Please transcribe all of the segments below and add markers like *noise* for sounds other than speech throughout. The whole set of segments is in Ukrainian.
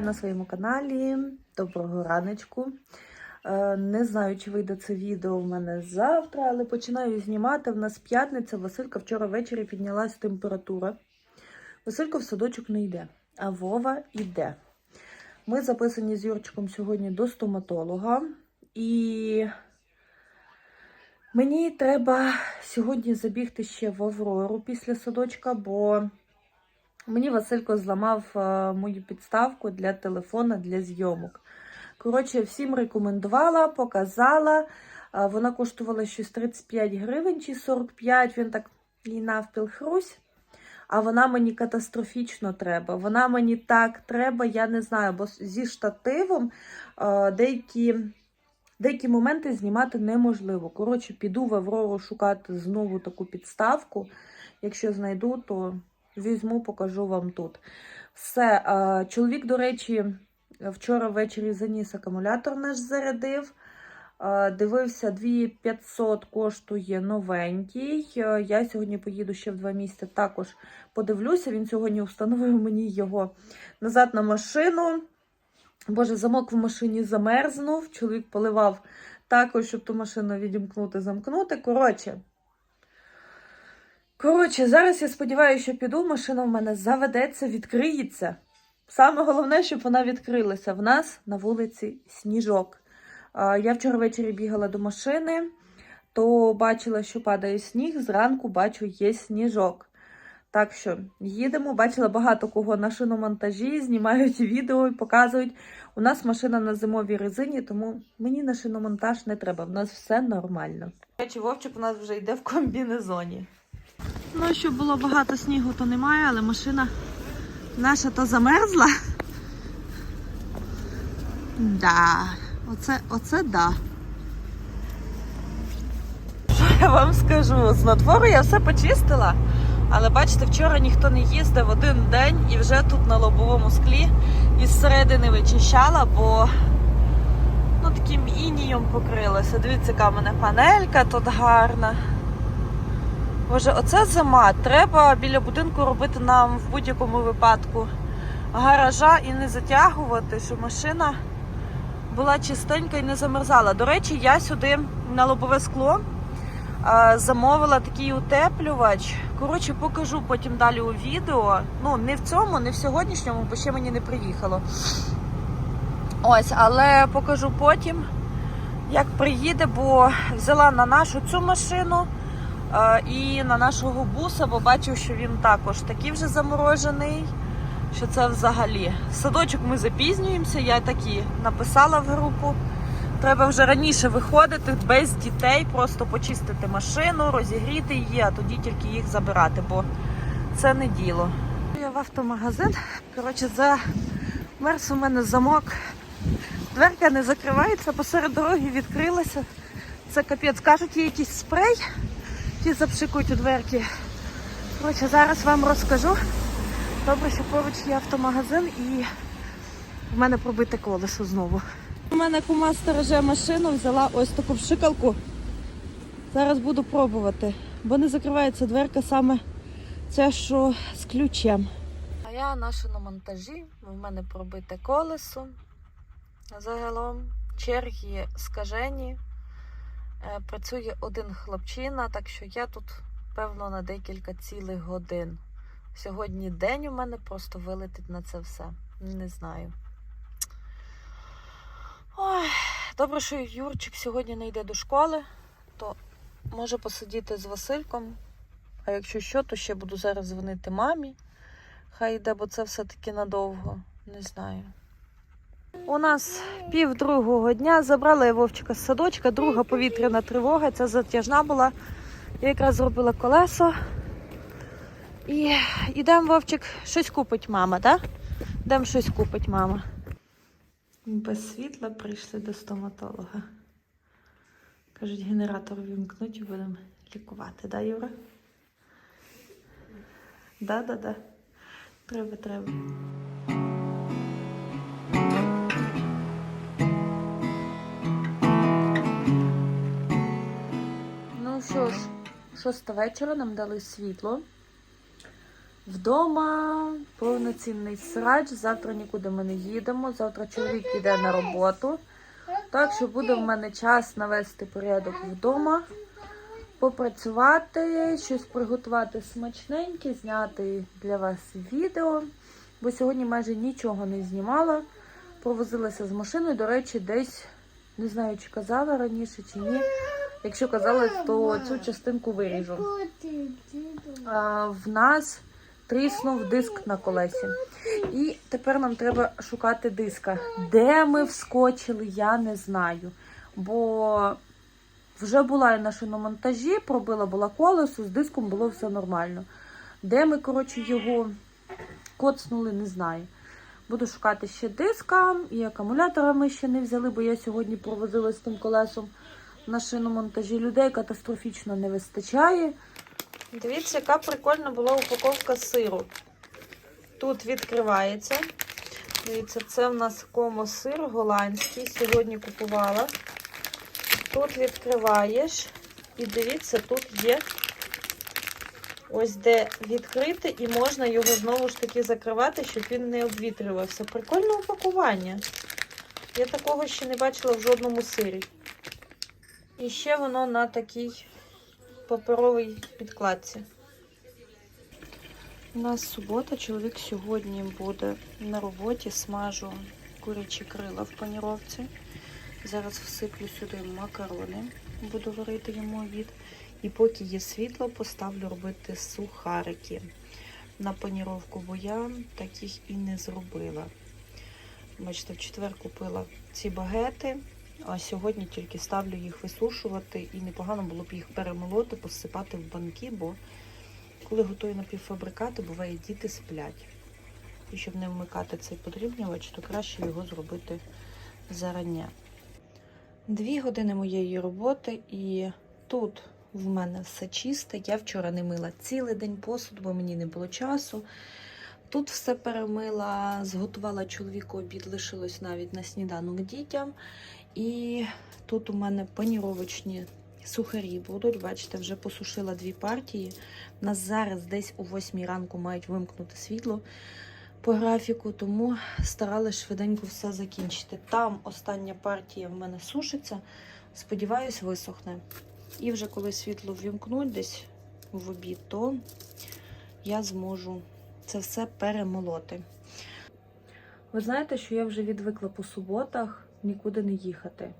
Вітаю на своєму каналі. Доброго раночку. Е, Не знаю, чи вийде це відео в мене завтра, але починаю знімати. В нас п'ятниця. Василька вчора ввечері піднялась температура. Василько в садочок не йде, а Вова йде. Ми записані з Юрчиком сьогодні до стоматолога. І мені треба сьогодні забігти ще в Аврору після садочка, бо Мені Василько зламав е, мою підставку для телефона для зйомок. Коротше, всім рекомендувала, показала. Е, Вона коштувала щось 35 гривень чи 45, він так їй навпіл хрусь. А вона мені катастрофічно треба. Вона мені так треба, я не знаю, бо зі штативом е, деякі, деякі моменти знімати неможливо. Коротше, піду в Аврору шукати знову таку підставку. Якщо знайду, то візьму, покажу вам тут. Все, чоловік, до речі, вчора ввечері заніс акумулятор наш зарядив. Дивився, 2500 коштує новенький. Я сьогодні поїду ще в два місяці. Також подивлюся. Він сьогодні встановив *laughs* мені його назад на машину. Боже, замок в машині замерзнув. Чоловік поливав також, щоб ту машину відімкнути, замкнути. Коротше. Коротше, зараз я сподіваюся, що піду, машина в мене заведеться, відкриється. Саме головне, щоб вона відкрилася. В нас на вулиці сніжок. Я вчора ввечері бігала до машини, то бачила, що падає сніг. Зранку бачу, є сніжок. Так що їдемо. Бачила багато кого на шиномонтажі, знімають відео і показують. У нас машина на зимовій резині, тому мені на шиномонтаж не треба. В нас все нормально. Речі, Вовчик у нас вже йде в комбінезоні. Ну, щоб було багато снігу, то немає, але машина наша то замерзла. Да, оце, оце да. Я вам скажу? З надвору я все почистила, але бачите, вчора ніхто не їздив один день і вже тут на лобовому склі із середини вичищала, бо ну, таким інієм покрилося. Дивіться, яка в мене панелька тут гарна. Боже, оце зима. Треба біля будинку робити нам в будь-якому випадку гаража і не затягувати, щоб машина була чистенька і не замерзала. До речі, я сюди на лобове скло а, замовила такий утеплювач. Коротше, покажу потім далі у відео. Ну, не в цьому, не в сьогоднішньому, бо ще мені не приїхало. Ось, але покажу потім, як приїде, бо взяла на нашу цю машину. Е, і на нашого буса, бо бачив, що він також такий вже заморожений, що це взагалі. В Садочок ми запізнюємося, я такі написала в групу. Треба вже раніше виходити без дітей, просто почистити машину, розігріти її, а тоді тільки їх забирати, бо це не діло. Я в автомагазин. Коротше, замерз у мене замок. Дверка не закривається, посеред дороги відкрилася. Це капець. Кажуть, є якийсь спрей. Ті запшикують у дверки. Коротше, зараз вам розкажу. Добре, що поруч є автомагазин і в мене пробите колесо знову. У мене кума стереже машину, взяла ось таку пшикалку. Зараз буду пробувати, бо не закривається дверка саме це, що з ключем. А я наша на шиномонтажі, в мене пробите колесо. Загалом черги скажені. Е, Працює один хлопчина, так що я тут, певно, на декілька цілих годин. Сьогодні день у мене просто вилетить на це все. Не знаю. Ой, добре, що Юрчик сьогодні не йде до школи, то може посидіти з Васильком. А якщо що, то ще буду зараз дзвонити мамі. Хай йде, бо це все-таки надовго. Не знаю. У нас пів другого дня забрала я Вовчика з садочка, друга повітряна тривога, ця затяжна була. Я якраз зробила колесо. І йдемо, Вовчик, щось купить мама, так? Йдемо щось купить мама. Без світла прийшли до стоматолога. Кажуть, генератор вімкнуть і будемо лікувати, да, Юра? Да, да, да. Треба, треба. Що ж, шоста вечора нам дали світло. Вдома повноцінний срач. Завтра нікуди ми не їдемо. Завтра чоловік йде на роботу. Так що буде в мене час навести порядок вдома, попрацювати, щось приготувати смачненьке, зняти для вас відео. Бо сьогодні майже нічого не знімала. Провозилася з машиною. До речі, десь не знаю, чи казала раніше, чи ні. Якщо казала, то цю частинку виріжу. А, в нас тріснув диск на колесі. І тепер нам треба шукати диска. Де ми вскочили, я не знаю. Бо вже була я на шиномонтажі, пробила була колесо, з диском було все нормально. Де ми, коротше, його коцнули, не знаю. Буду шукати ще диска, і акумулятора ми ще не взяли, бо я сьогодні провозила з тим колесом на шиномонтажі. Людей катастрофічно не вистачає. Дивіться, яка прикольна була упаковка сиру. Тут відкривається. Дивіться, це в нас комо-сир голландський. Сьогодні купувала. Тут відкриваєш. І дивіться, тут є ось де відкрити, і можна його знову ж таки закривати, щоб він не обвітрювався. Прикольне упакування. Я такого ще не бачила в жодному сирі. І ще воно на такій паперовій підкладці. У нас субота, чоловік сьогодні буде на роботі, смажу курячі крила в паніровці. Зараз всиплю сюди макарони, буду варити йому обід. І поки є світло, поставлю робити сухарики на паніровку, бо я таких і не зробила. Бачите, в четвер купила ці багети, а сьогодні тільки ставлю їх висушувати, і непогано було б їх перемолоти, посипати в банки, бо коли готую напівфабрикати, буває, діти сплять. І щоб не вмикати цей подрібнювач, то краще його зробити зарання. Дві години моєї роботи, і тут в мене все чисте. Я вчора не мила цілий день посуд, бо мені не було часу. Тут все перемила, зготувала чоловіку обід, лишилось навіть на сніданок дітям. І тут у мене паніровочні сухарі будуть. Бачите, вже посушила дві партії. У нас зараз десь о 8 ранку мають вимкнути світло по графіку, тому старалась швиденько все закінчити. Там остання партія в мене сушиться. Сподіваюсь, висохне. І вже коли світло ввімкнуть десь в обід, то я зможу це все перемолоти. Ви знаєте, що я вже відвикла по суботах нікуди не їхати.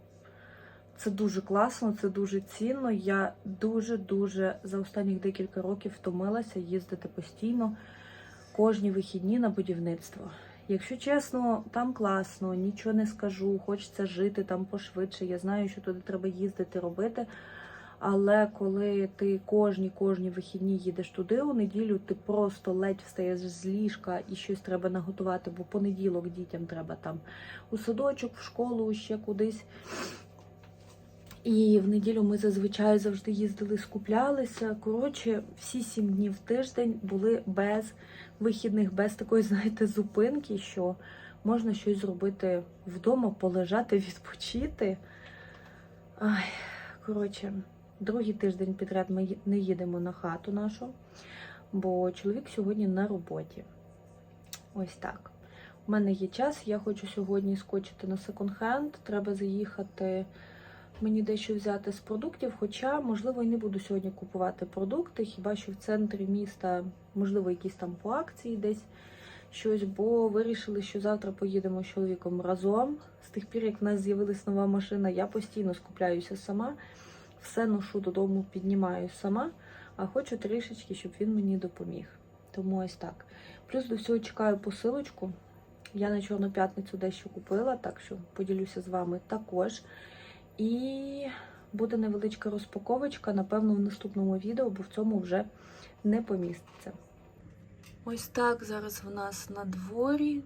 Це дуже класно, це дуже цінно. Я дуже-дуже за останніх декілька років втомилася їздити постійно кожні вихідні на будівництво. Якщо чесно, там класно, нічого не скажу, хочеться жити там пошвидше. Я знаю, що туди треба їздити, робити. Але коли ти кожні кожні вихідні їдеш туди у неділю, ти просто ледь встаєш з ліжка і щось треба наготувати, бо понеділок дітям треба там у садочок, в школу, ще кудись. І в неділю ми зазвичай завжди їздили, скуплялися. Коротше, всі сім днів в тиждень були без вихідних, без такої, знаєте, зупинки, що можна щось зробити вдома, полежати, *laughs* відпочити. Ай, коротше, другий тиждень підряд ми не їдемо на хату нашу, бо чоловік сьогодні на роботі. Ось так. У мене є час, я хочу сьогодні скочити на секонд-хенд. Треба заїхати мені дещо взяти з продуктів, хоча, можливо, і не буду сьогодні купувати продукти, хіба що в центрі міста, можливо, якісь там по акції десь щось, бо вирішили, що завтра поїдемо з чоловіком разом. З тих пір, як в нас з'явилась нова машина, я постійно скупляюся сама, все ношу додому, піднімаю сама, а хочу трішечки, щоб він мені допоміг. Тому ось так. Плюс до всього чекаю посилочку. Я на Чорну п'ятницю дещо купила, так що поділюся з вами також. І буде невеличка розпаковочка, напевно, в наступному відео, бо в цьому вже не поміститься. Ось так зараз в нас на дворі.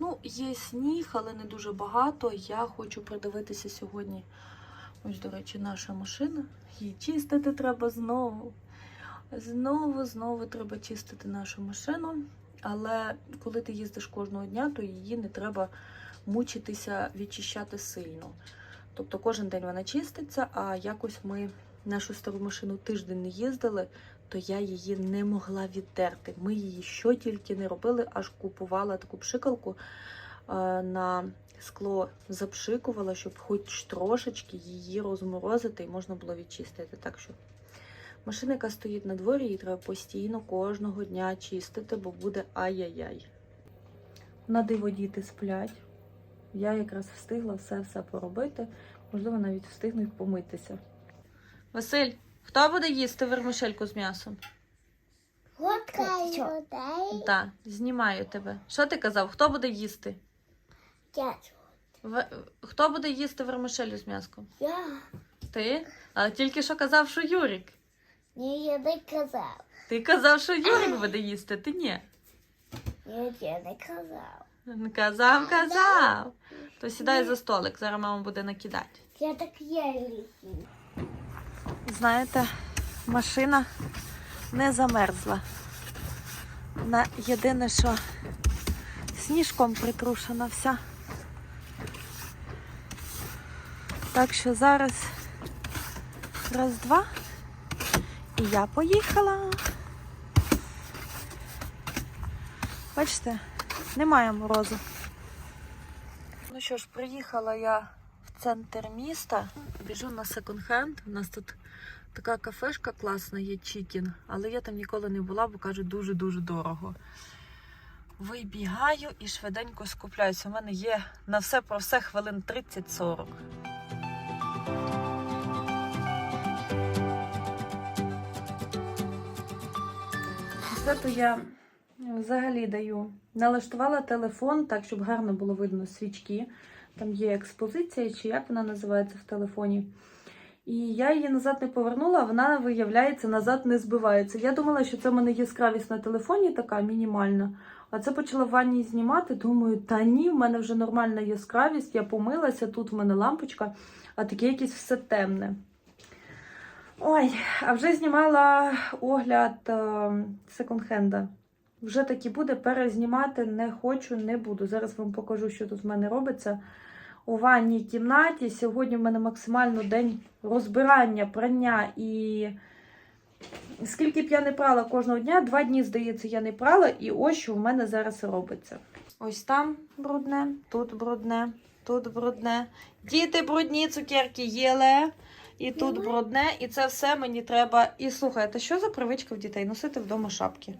Ну, є сніг, але не дуже багато. Я хочу придивитися сьогодні. Ось, до речі, наша машина. Її чистити треба знову. Знову, знову треба чистити нашу машину. Але коли ти їздиш кожного дня, то її не треба мучитися, відчищати сильно. Тобто кожен день вона чиститься, а якось ми нашу стару машину тиждень не їздили, то я її не могла відтерти. Ми її що тільки не робили, аж купувала таку пшикалку е, на скло запшикувала, щоб хоч трошечки її розморозити і можна було відчистити. Так що машина, яка стоїть на дворі, її треба постійно кожного дня чистити, бо буде ай-яй-яй. На диво діти сплять. Я якраз встигла все-все поробити. Можливо, навіть встигну й помитися. Василь, хто буде їсти вермишельку з м'ясом? Лодка людей. Так, знімаю тебе. Що ти казав? Хто буде їсти? В... Хто буде їсти вермишелю з м'яском? Я. Ти? А тільки що казав, що Юрік. Ні, я не казав. Ти казав, що Юрік буде їсти, ти ні. Ні, я не казав. Казав, казав. То сідай за столик, зараз мама буде накидати. Я так є. Знаєте, машина не замерзла. Вона єдине, що сніжком притрушена вся. Так що зараз раз-два. І я поїхала. Бачите, немає морозу. Ну що ж, приїхала я в центр міста. Біжу на секонд-хенд. У нас тут така кафешка класна, є Чікін, але я там ніколи не була, бо кажуть, дуже-дуже дорого. Вибігаю і швиденько скупляюся. У мене є на все про все хвилин 30-40. Свято я взагалі даю. Налаштувала телефон так, щоб гарно було видно свічки. Там є експозиція, чи як вона називається в телефоні. І я її назад не повернула, вона, виявляється, назад не збивається. Я думала, що це в мене яскравість на телефоні така мінімальна. А це почала в ванні знімати. Думаю, та ні, в мене вже нормальна яскравість, я помилася, тут в мене лампочка, а таке якесь все темне. Ой, а вже знімала огляд е, секонд-хенда. Вже таки буде перезнімати, не хочу, не буду. Зараз вам покажу, що тут в мене робиться у ванній кімнаті. Сьогодні в мене максимально день розбирання, прання і скільки б я не прала кожного дня, два дні, здається, я не прала, і ось що в мене зараз робиться. Ось там брудне, тут брудне, тут брудне. Діти брудні цукерки їли. І тут брудне, і це все мені треба. І слухайте, що за привичка в дітей носити вдома шапки?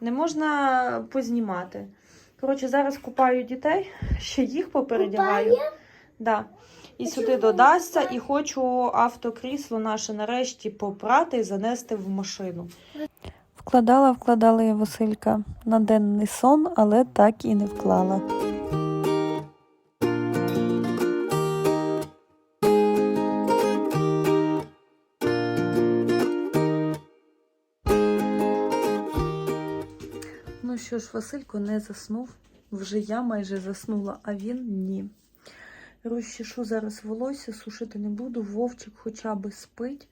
Не можна познімати. Коротше, зараз купаю дітей, ще їх попередягаю. Да. І сюди додасться, і хочу автокрісло наше нарешті попрати і занести в машину. Вкладала, вкладала я Василька на денний сон, але так і не вклала. Ну що ж, Василько не заснув. Вже я майже заснула, а він ні. Розчешу зараз волосся, сушити не буду. Вовчик хоча б спить.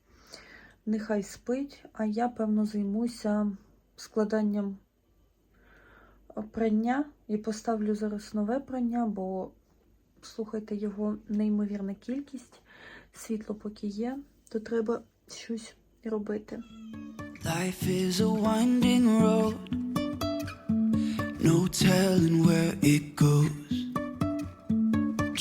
Нехай спить, а я, певно, займуся складанням прання і поставлю зараз нове прання, бо, слухайте, його неймовірна кількість. Світло поки є, то треба щось робити. Life is a winding road, no telling where it goes.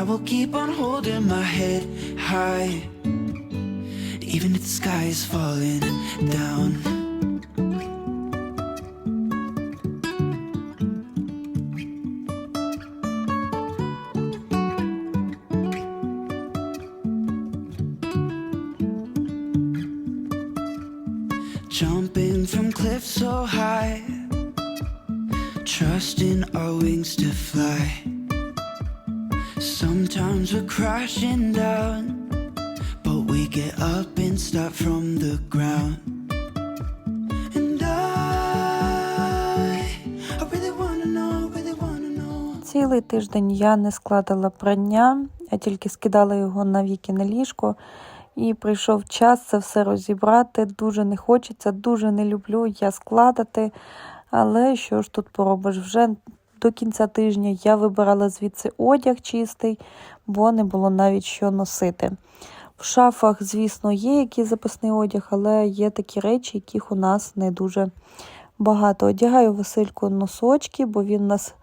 I will keep on holding my head high. Even if the sky is falling down. Jumping from cliffs so high, trusting our wings to fly. Sometimes we're crashing down, but we get up and start from the ground. Цілий тиждень я не складала прання, я тільки скидала його на віки на ліжко. І прийшов час це все розібрати. Дуже не хочеться, дуже не люблю я складати. Але що ж тут поробиш? Вже до кінця тижня я вибирала звідси одяг чистий, бо не було навіть що носити. В шафах, звісно, є якийсь запасний одяг, але є такі речі, яких у нас не дуже багато. Одягаю Васильку носочки, бо він нас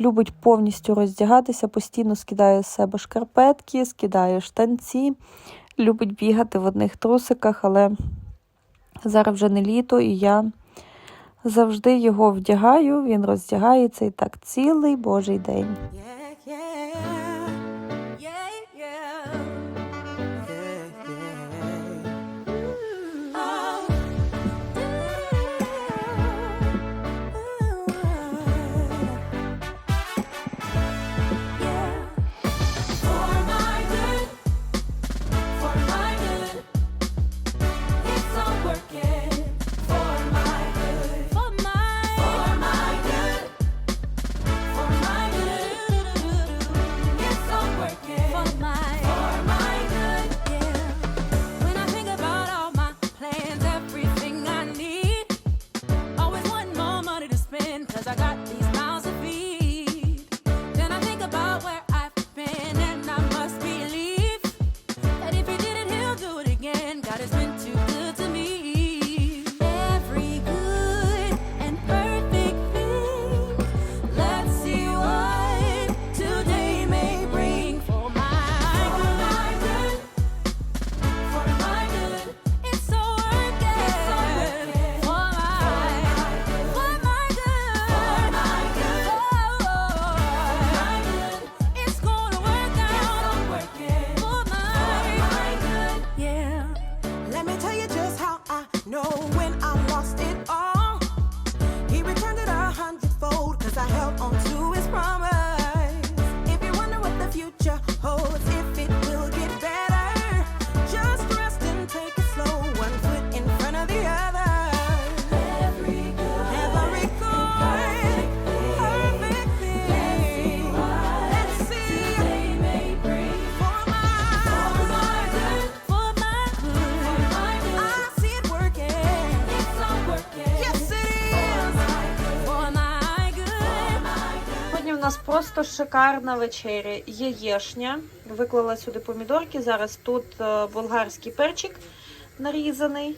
любить повністю роздягатися, постійно скидає з себе шкарпетки, скидає штанці, любить бігати в одних трусиках, але зараз вже не літо, і я завжди його вдягаю, він роздягається і так цілий божий день. I got these Let me tell you just how I know просто шикарна вечеря. Яєшня. Виклала сюди помідорки. Зараз тут е, болгарський перчик нарізаний.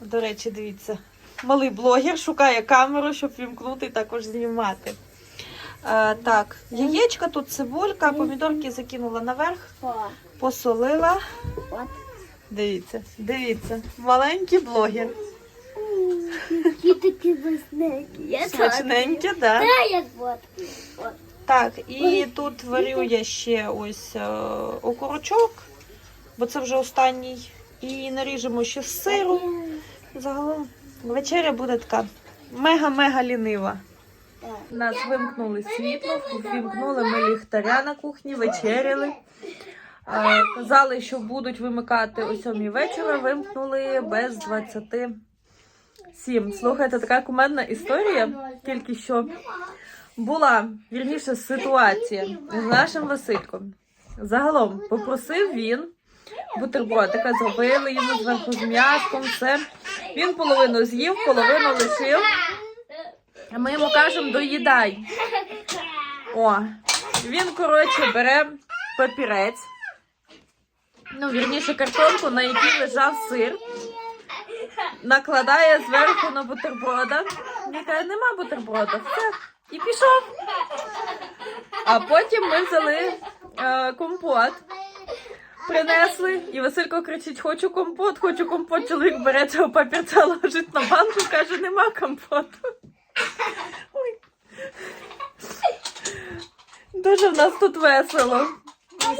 До речі, дивіться, малий блогер шукає камеру, щоб вімкнути і також знімати. Е, так, яєчка, тут цибулька, помідорки закинула наверх, посолила. Дивіться, дивіться, маленький блогер. Які такі вкусненькі. Я Смачненькі, так. Да. Да, як водки. Так, і тут варю я ще ось е, окорочок, бо це вже останній. І наріжемо ще з сиру. Загалом вечеря буде така мега-мега лінива. У нас вимкнули світло, вимкнули ми ліхтаря на кухні, вечеряли. Е, Казали, що будуть вимикати о 7 вечора, вимкнули без 27. Слухайте, така кумедна історія, тільки що була вірніше ситуація з нашим Васильком. Загалом попросив він бутербродика, зробили йому зверху з м'яском, все. Він половину з'їв, половину лишив. А ми йому кажемо, доїдай. О, він, коротше, бере папірець. Ну, вірніше, картонку, на якій лежав сир. Накладає зверху на бутерброда. Він каже, нема бутерброда. Все. І пішов. А потім ми взяли е, компот. Принесли, і Василько кричить: Хочу компот, хочу компот. Чоловік бере цього папірця, ложить на банку, каже, нема компоту. Дуже в нас тут весело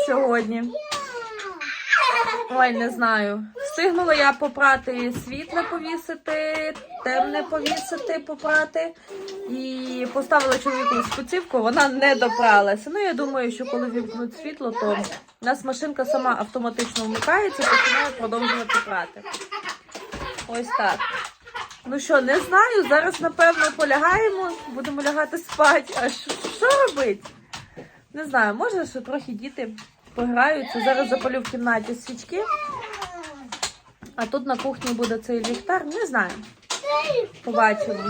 сьогодні. Ой, не знаю. Встигнула я попрати світле повісити, темне повісити, попрати. І поставила чоловіку спецівку, вона не допралася. Ну, я думаю, що коли вімкнуть світло, то у нас машинка сама автоматично вмикається починає продовжувати прати. Ось так. Ну що, не знаю, зараз напевно полягаємо, будемо лягати спати. А що робити? Не знаю, може, що трохи діти пограються. Зараз запалю в кімнаті свічки. А тут на кухні буде цей ліхтар, не знаю. Побачимо.